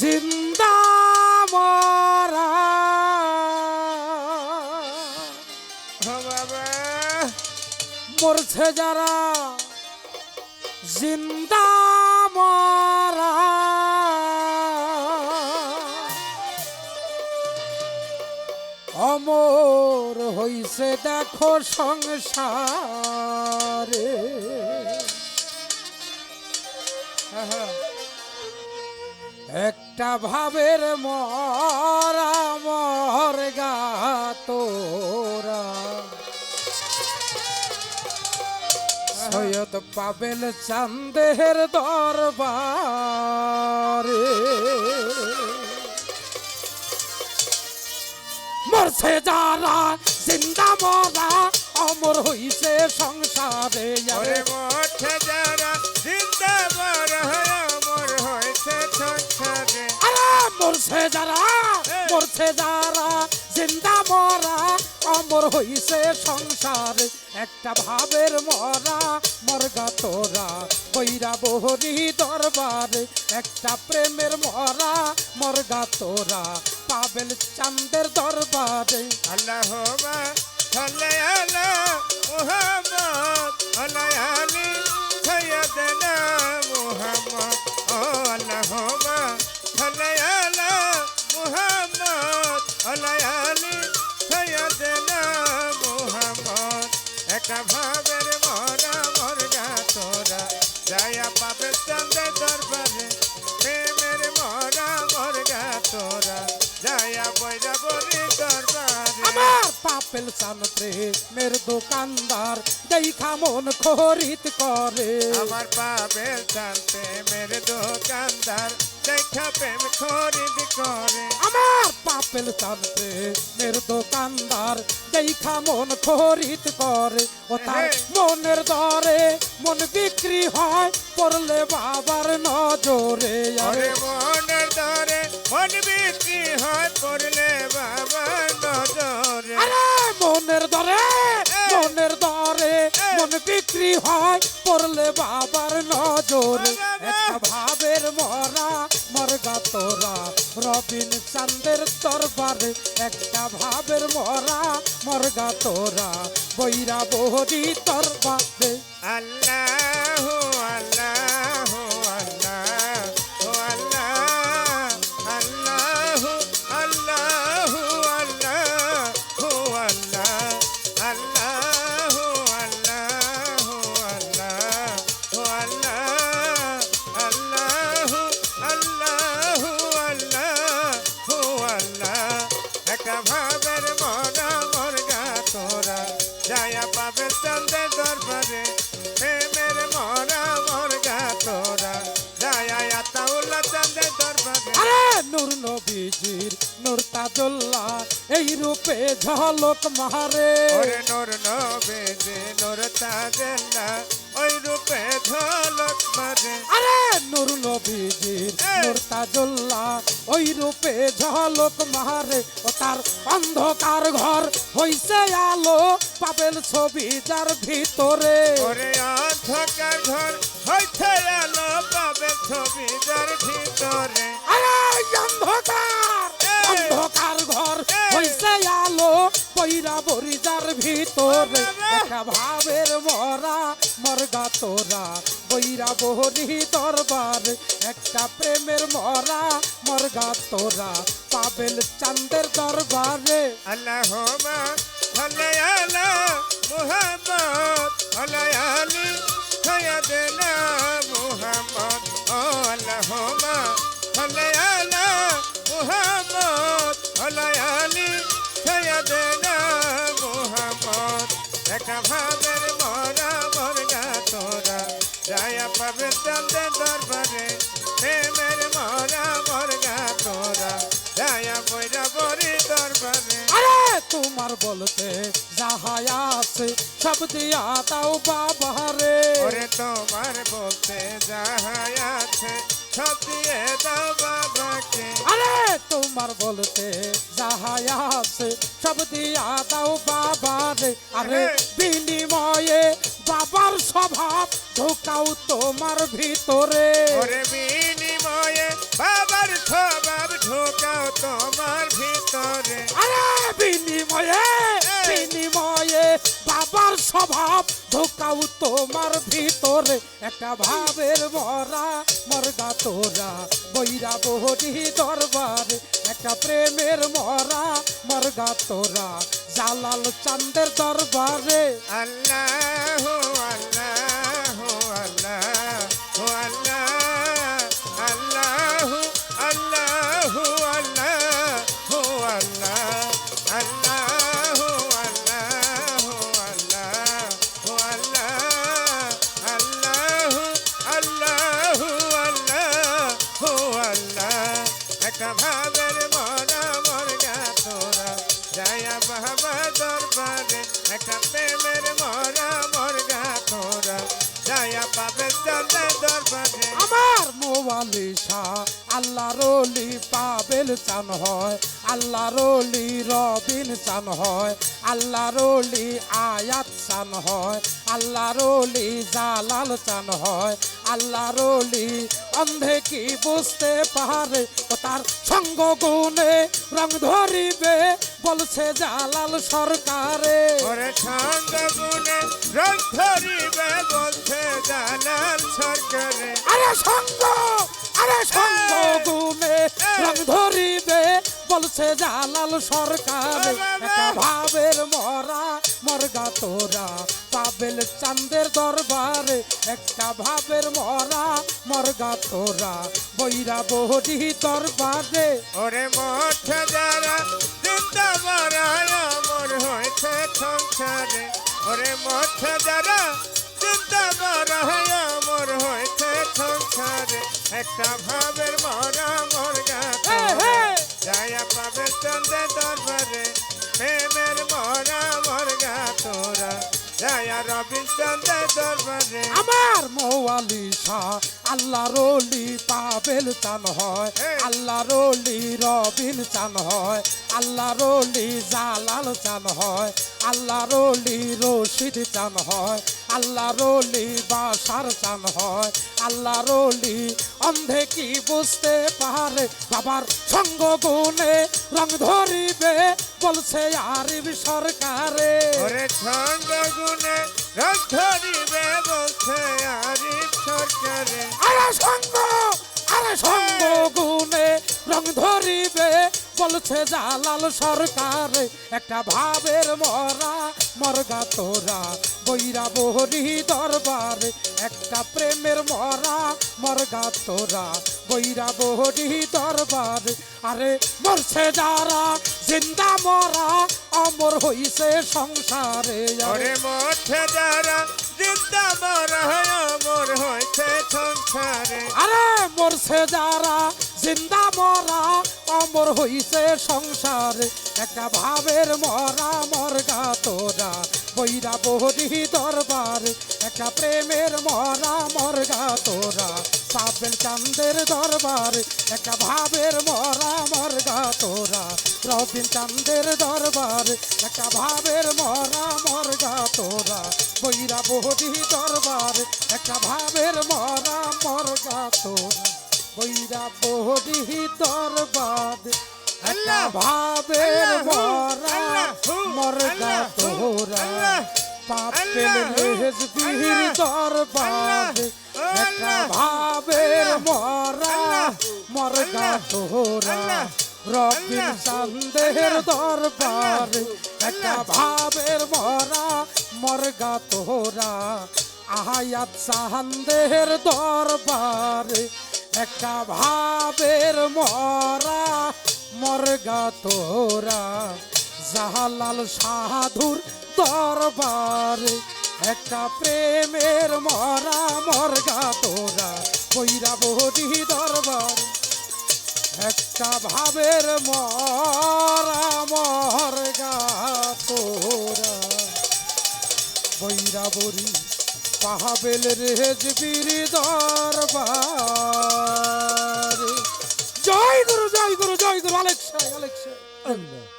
জিন্দা মরা। মরছে যারা জিন্দা মরা। অমর হইছে দেখো সংসারে। আহা। একটা ভাবের মরা মর গা তোরা। সৈয়দ পাবেল চান্দের দরবারে। মরছে যারা, জিন্দা মরা, অমর হইছে সংসারে। ওরে মঠে মরছে যারা মরছে যারা জিন্দা মরা অমর হইছে সংসার। একটা ভাবের মরা মরগা তোরা বৈরা বহরি দরবারে। একটা প্রেমের মরা মরগা তোরা পাবেল চান্দের দরবারে। আল্লাহ সাল্লি আলা মুহাম্মদ আলাই একা ভাবের মরা মরগা তোরা। যায়া পাবে চন্দে দরবারে প্রেমের মরা মরগা তোরা। যায়া বৈরা বলি দরবারে। আমার পাপেল চান প্রেমের দোকানদার দেখা মন খরিদ করে। আমার পাবেল জানতে মেরে দোকানদার দেখা প্রেম খরিদ করে। আমার পাপেল চান প্রেমের দোকানদার দেখা মন খরিদ করে। ও তার মনের দরে মন বিক্রি হয় পড়লে বাবার নজরে। ওরে মনের দরে মন বিক্রি হয় পড়লে বাবা নজরে। আরে মনের দরে মনের দরে মন বিক্রি হয় পড়লে বাবার নজরে। একটা ভাবের মরা মরগা তোরা রবিন চান্দের দরবারে একটা ভাবের মরা মরগা তোরা বৈরা বহরি আল্লাহ আল্লাহ। চন্দে দরবারে প্রেমের মরা মরগা তোরা। দায়া আতাউল্লা চন্দে দরবারে আরে নূর নবীজির নূর তাজুল্লাহ এই রূপে ঝলক মারে। ওরে নোর নবে যে নোর তাজেল্লা ওই রূপে ঝলক মারে। আরে নূর নবীজির নূর তাজুল্লাহ ওই রূপে ঝলক মারে। ও তার অন্ধকার ঘর হইছে আলো পাবেল ছবি যার ভিতরে। ওরে অন্ধকার ঘর হইতে আলো পাবে ছবি যার ভিতরে। আরে অন্ধকার অন্ধকার ঘর! হইছে আলো। পইরা বরি ভিতরে! একটা ভাবের মরা মরগা তোরা। বইরা বহরি দরবার, একটা প্রেমের মরা, মরগা তোরা। পাবেল চান্দের দরবারে। আল্লাহ মুহাম্মদ আলাই আলি সাইয়্যিদিনা মুহাম্মদ। আল্লাহ সাল্লি যায়া দরবারে প্রেমের মরা মরগা তোরা যায়া বৈরা বরি দরবারে। আরে তোমার বলতে যাহাই আছে সব দিয়া দাও বাবারে। ওরে তোমার বলতে যাহাই আছে সব দিয়ে দাও বাবাকে। আরে তোমার বলতে যাহাই আছে সব দিয়া দাও বাবারে। আরে হ্যাঁ। বিনিময়ে স্বভাব ঢোকাও তোমার ভিতরে। ওরে বিনিময়ে বাবার স্বভাব ঢোকাও তোমার ভিতরে। আরে বিনিময়ে বিনিময়ে বাবার স্বভাব ঢোকাও তোমার ভিতরে। একটা ভাবের মরা মরগা তোরা বৈরা বহরি দরবারে। একটা প্রেমের মরা মরগা তোরা জালাল চান্দের দরবারে। আল্লাহ জয়া বাবা দরবারে একটা প্রেমের মরা মরগা তোরা। জয়া পাবে দরবারে আমার মোবালি শাহ আল্লাহ রলি পাবেল চান হয় আল্লাহ রলি রবিন চান হয় আল্লাহ রলি আয়াত চান হয় আল্লাহ রলি জালাল চান হয় আল্লাহ রলি অন্ধে কি বুঝতে পারে ও তার সঙ্গ গুণে রং ধরিবে বলছে জালাল সরকারে। ছন্দ গুণে রং ধরিবে বলছে জানাল সরকারে। আরে সঙ্গ! সঙ্গ গুনে রং ধরিবে বলছে জালাল সরকার। একটা ভাবের মরা মরগা তোরা। পাবেল চান্দের দরবারে একটা ভাবের মরা মরগা তোরা। বৈরা বহরি দরবারে। ওরে মঠ যারা জিন্দা মারায় অমর হয়েছে সংসারে। ওরে মঠ যারা জিন্দা মারায় অমর হয়েছে সংসারে একটা ভাবের মরা মরগা। যায়া পাবে চন্দ্রে দরবারে প্রেমের মরা মরগা তোরা যায়া রবি চন্দ্রে দরবারে। আমার মৌয়ালি শাহ আল্লাহ রলি পাবেল চান হয়। আল্লাহ রলি রবিন চান হয়। আল্লাহ রলি জালাল চান হয়। আল্লাহ রলি রশিদ চান হয়। আল্লাহ রলি বাসার চান হয়। আল্লাহ রলি অন্ধে কি বুঝতে পারে? বাবার সঙ্গ গুণে রং ধরিবে বলছে আরিব সরকারে। ছন্দ গুণে রং ধরিবে বলছে আরিফ সরকারে। আরে সঙ্গ আরে সঙ্গ গুনে রং ধরিবে বলছে জালাল সরকার। একটা ভাবের মরা মরগা তোরা বৈরা বহরি দরবার একটা প্রেমের মরা মরগা তোরা বৈরা বহরি দরবার। আরে মরছে যারা জিন্দা মরা অমর হইছে সংসারে। ওরে মঠে যারা জিন্দা মরা অমর হয়েছে সংসারে। আরে মরছে যারা জিন্দা মরা, অমর হইছে সংসার। একটা ভাবের মরা, মরগা তোরা, বৈরা বহরি দরবার। একটা প্রেমের মরা, মরগা তোরা পাবেল চান্দের দরবার। একটা ভাবের মরা, মরগা তোরা, রবিন চান্দের দরবার। একটা ভাবের মরা, মরগা তোরা, বৈরা বহরি দরবার। একটা ভাবের মরা, মরগা তোরা। কইরা বহি দরবাদ। একটা ভাবে মরা মরগা তোরা। পাপের রেজবির দরবাদ। একটা ভাবে মরা মরগা তোরা। রবিন সন্দেহের দরবার একটা ভাবের মরা মরগা তোরা। আহায়াত সান্দেহের দরবারে একটা ভাবের মরা, মরগা তোরা, জাহালাল সাধুর দরবার। একটা প্রেমের মরা, মরগা তোরা বৈরা বহরি দরবার। একটা ভাবের মরা, মরগা তোরা বৈরা বরি মাহাবেল রেজবির দরবার। জয় গুরু জয় গুরু জয় গুরু আলেক সাহেব আলেক সাহেব আল্লাহ।